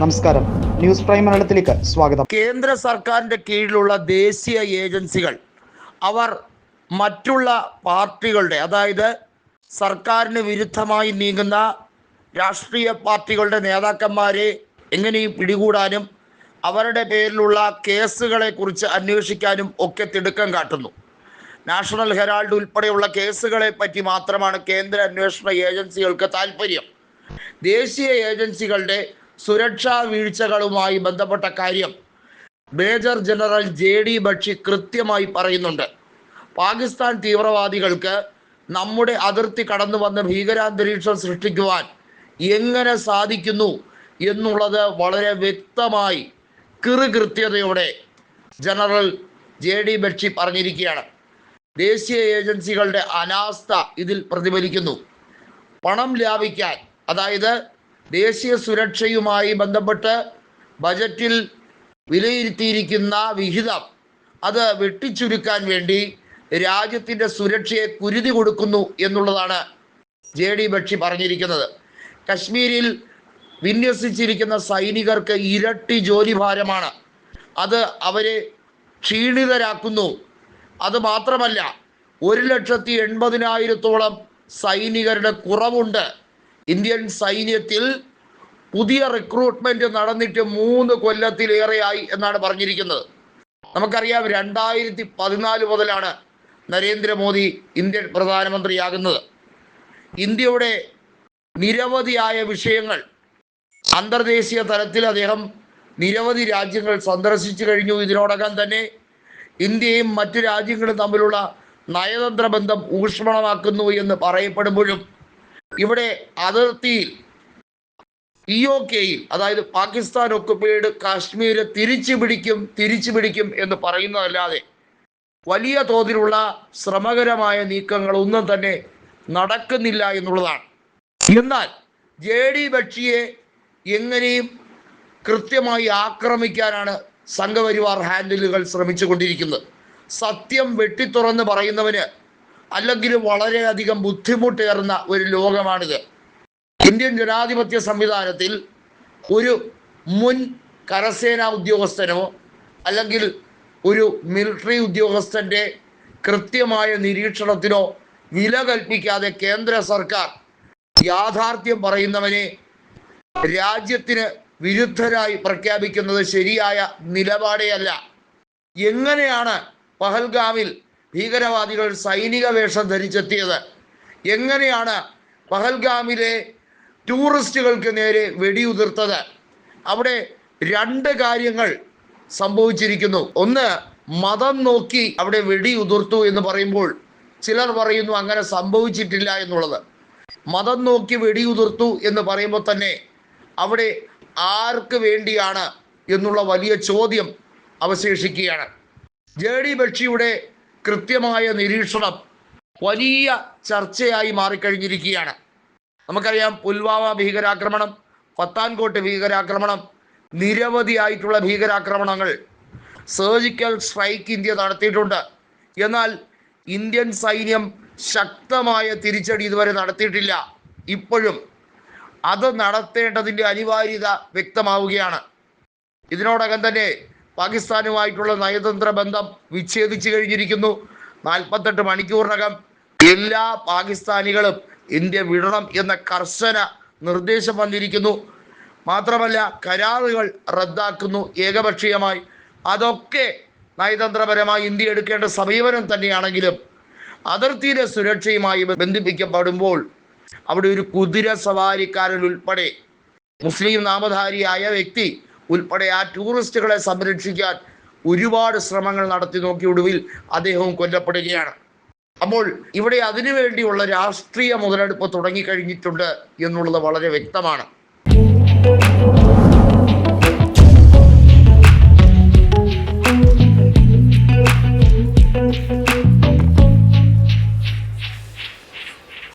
നമസ്കാരം. News prime മലയാളത്തിലേക്ക് സ്വാഗതം. കേന്ദ്ര സർക്കാരിന്റെ കീഴിലുള്ള ദേശീയ ഏജൻസികൾ അവർ മറ്റുള്ള പാർട്ടികളുടെ അതായത് സർക്കാരിന് വിരുദ്ധമായി നീങ്ങുന്ന രാഷ്ട്രീയ പാർട്ടികളുടെ നേതാക്കന്മാരെ എങ്ങനെയും പിടികൂടാനും അവരുടെ പേരിലുള്ള കേസുകളെ കുറിച്ച് അന്വേഷിക്കാനും ഒക്കെ തിടുക്കം കാട്ടുന്നു. നാഷണൽ ഹെറാൾഡ് ഉൾപ്പെടെയുള്ള കേസുകളെ പറ്റി മാത്രമാണ് കേന്ദ്ര അന്വേഷണ ഏജൻസികൾക്ക് താല്പര്യം ദേശീയ ഏജൻസികളുടെ സുരക്ഷാ വീഴ്ചകളുമായി ബന്ധപ്പെട്ട കാര്യം major general J D Bakshi കൃത്യമായി പറയുന്നുണ്ട്. പാകിസ്ഥാൻ തീവ്രവാദികൾക്ക് നമ്മുടെ അതിർത്തി കടന്നു വന്ന് ഭീകരാന്തരീക്ഷം സൃഷ്ടിക്കുവാൻ എങ്ങനെ സാധിക്കുന്നു എന്നുള്ളത് വളരെ വ്യക്തമായി കൃത്യതയോടെ ജനറൽ ജെ ഡി ബക്ഷി പറഞ്ഞിരിക്കുകയാണ്. ദേശീയ ഏജൻസികളുടെ അനാസ്ഥ ഇതിൽ പ്രതിഫലിക്കുന്നു. പണം ലാഭിക്കാൻ അതായത് ദേശീയ സുരക്ഷയുമായി ബന്ധപ്പെട്ട് ബജറ്റിൽ വിലയിരുത്തിയിരിക്കുന്ന വിഹിതം അത് വെട്ടിച്ചുരുക്കാൻ വേണ്ടി രാജ്യത്തിന്റെ സുരക്ഷയെ കുരുതി കൊടുക്കുന്നു എന്നുള്ളതാണ് ജെ ഡി ബക്ഷി പറഞ്ഞിരിക്കുന്നത്. കശ്മീരിൽ വിന്യസിച്ചിരിക്കുന്ന സൈനികർക്ക് ഇരട്ടി ജോലി ഭാരമാണ് അത് അവരെ ക്ഷീണിതരാക്കുന്നു. അത് മാത്രമല്ല ഒരു ലക്ഷത്തി എൺപതിനായിരത്തോളം സൈനികരുടെ കുറവുണ്ട്. ഇന്ത്യൻ സൈന്യത്തിൽ പുതിയ റിക്രൂട്ട്മെന്റ് നടന്നിട്ട് മൂന്ന് കൊല്ലത്തിലേറെയായി എന്നാണ് പറഞ്ഞിരിക്കുന്നത്. നമുക്കറിയാം രണ്ടായിരത്തി പതിനാല് മുതലാണ് നരേന്ദ്രമോദി ഇന്ത്യൻ പ്രധാനമന്ത്രിയാകുന്നത്. ഇന്ത്യയുടെ നിരവധിയായ വിഷയങ്ങൾ അന്തർദേശീയ തലത്തിൽ അദ്ദേഹം നിരവധി രാജ്യങ്ങൾ സന്ദർശിച്ചു കഴിഞ്ഞു. ഇതിനോടകം തന്നെ ഇന്ത്യയും മറ്റു രാജ്യങ്ങളും തമ്മിലുള്ള നയതന്ത്ര ബന്ധം ഊഷ്മളമാക്കുന്നു എന്ന് പറയപ്പെടുമ്പോഴും ഇവിടെ അതിർത്തിയിൽ ഇ ഒ കെയിൽ അതായത് പാകിസ്ഥാൻ ഒക്കുപ്പൈഡ് കാശ്മീര് തിരിച്ചു പിടിക്കും തിരിച്ചു പിടിക്കും എന്ന് പറയുന്നതല്ലാതെ വലിയ തോതിലുള്ള ശ്രമകരമായ നീക്കങ്ങൾ ഒന്നും തന്നെ നടക്കുന്നില്ല എന്നുള്ളതാണ്. എന്നാൽ ജെ ഡി ബക്ഷിയെ എങ്ങനെയും കൃത്യമായി ആക്രമിക്കാനാണ് സംഘപരിവാർ ഹാൻഡിലുകൾ ശ്രമിച്ചു കൊണ്ടിരിക്കുന്നത് സത്യം വെട്ടിത്തുറന്ന് പറയുന്നവന് അല്ലെങ്കിൽ വളരെയധികം ബുദ്ധിമുട്ടേറുന്ന ഒരു ലോകമാണിത്. ഇന്ത്യൻ ജനാധിപത്യ സംവിധാനത്തിൽ ഒരു മുൻ കരസേനാ ഉദ്യോഗസ്ഥനോ അല്ലെങ്കിൽ ഒരു മിലിറ്ററി ഉദ്യോഗസ്ഥന്റെ കൃത്യമായ നിരീക്ഷണത്തിനോ വില കൽപ്പിക്കാതെ കേന്ദ്ര സർക്കാർ യാഥാർത്ഥ്യം പറയുന്നവനെ രാജ്യത്തിന് വിരുദ്ധരായി പ്രഖ്യാപിക്കുന്നത് ശരിയായ നിലപാടേ അല്ല. എങ്ങനെയാണ് പഹൽഗാമിൽ ഭീകരവാദികൾ സൈനിക വേഷം ധരിച്ചെത്തിയത്. എങ്ങനെയാണ് പഹൽഗാമിലെ ടൂറിസ്റ്റുകൾക്ക് നേരെ വെടിയുതിർത്തത്? അവിടെ രണ്ട് കാര്യങ്ങൾ സംഭവിച്ചിരിക്കുന്നു. ഒന്ന് മതം നോക്കി അവിടെ വെടിയുതിർത്തു എന്ന് പറയുമ്പോൾ ചിലർ പറയുന്നു അങ്ങനെ സംഭവിച്ചിട്ടില്ല എന്നുള്ളത്. മതം നോക്കി വെടിയുതിർത്തു എന്ന് പറയുമ്പോൾ തന്നെ അവിടെ ആർക്ക് വേണ്ടിയാണ് എന്നുള്ള വലിയ ചോദ്യം അവശേഷിക്കുകയാണ്. ജെ ഡി ബക്ഷിയുടെ കൃത്യമായ നിരീക്ഷണം വലിയ ചർച്ചയായി മാറിക്കഴിഞ്ഞിരിക്കുകയാണ്. നമുക്കറിയാം പുൽവാമ ഭീകരാക്രമണം പത്താൻകോട്ട് ഭീകരാക്രമണം നിരവധിയായിട്ടുള്ള ഭീകരാക്രമണങ്ങൾ സർജിക്കൽ സ്ട്രൈക്ക് ഇന്ത്യ നടത്തിയിട്ടുണ്ട്. എന്നാൽ ഇന്ത്യൻ സൈന്യം ശക്തമായ തിരിച്ചടി ഇതുവരെ നടത്തിയിട്ടില്ല. ഇപ്പോഴും അത് നടത്തേണ്ടതിന്റെ അനിവാര്യത വ്യക്തമാവുകയാണ്. ഇതിനോടകം തന്നെ പാകിസ്ഥാനുമായിട്ടുള്ള നയതന്ത്ര ബന്ധം വിച്ഛേദിച്ചു കഴിഞ്ഞിരിക്കുന്നു. നാൽപ്പത്തെട്ട് മണിക്കൂറിനകം എല്ലാ പാകിസ്ഥാനികളും ഇന്ത്യ വിടണം എന്ന കർശന നിർദ്ദേശം വന്നിരിക്കുന്നു. മാത്രമല്ല കരാറുകൾ റദ്ദാക്കുന്നു ഏകപക്ഷീയമായി. അതൊക്കെ നയതന്ത്രപരമായി ഇന്ത്യ എടുക്കേണ്ട സമീപനം തന്നെയാണെങ്കിലും അതിർത്തിയിലെ സുരക്ഷയുമായി ബന്ധിപ്പിക്കപ്പെടുമ്പോൾ അവിടെ ഒരു കുതിര സവാരിക്കാരൻ ഉൾപ്പെടെ മുസ്ലിം നാമധാരിയായ വ്യക്തി ഉൾപ്പെടെ ആ ടൂറിസ്റ്റുകളെ സംരക്ഷിക്കാൻ ഒരുപാട് ശ്രമങ്ങൾ നടത്തി നോക്കി ഒടുവിൽ അദ്ദേഹവും കൊല്ലപ്പെടുകയാണ്. അപ്പോൾ ഇവിടെ അതിനുവേണ്ടിയുള്ള രാഷ്ട്രീയ മുതലെടുപ്പ് തുടങ്ങിക്കഴിഞ്ഞിട്ടുണ്ട് എന്നുള്ളത് വളരെ വ്യക്തമാണ്.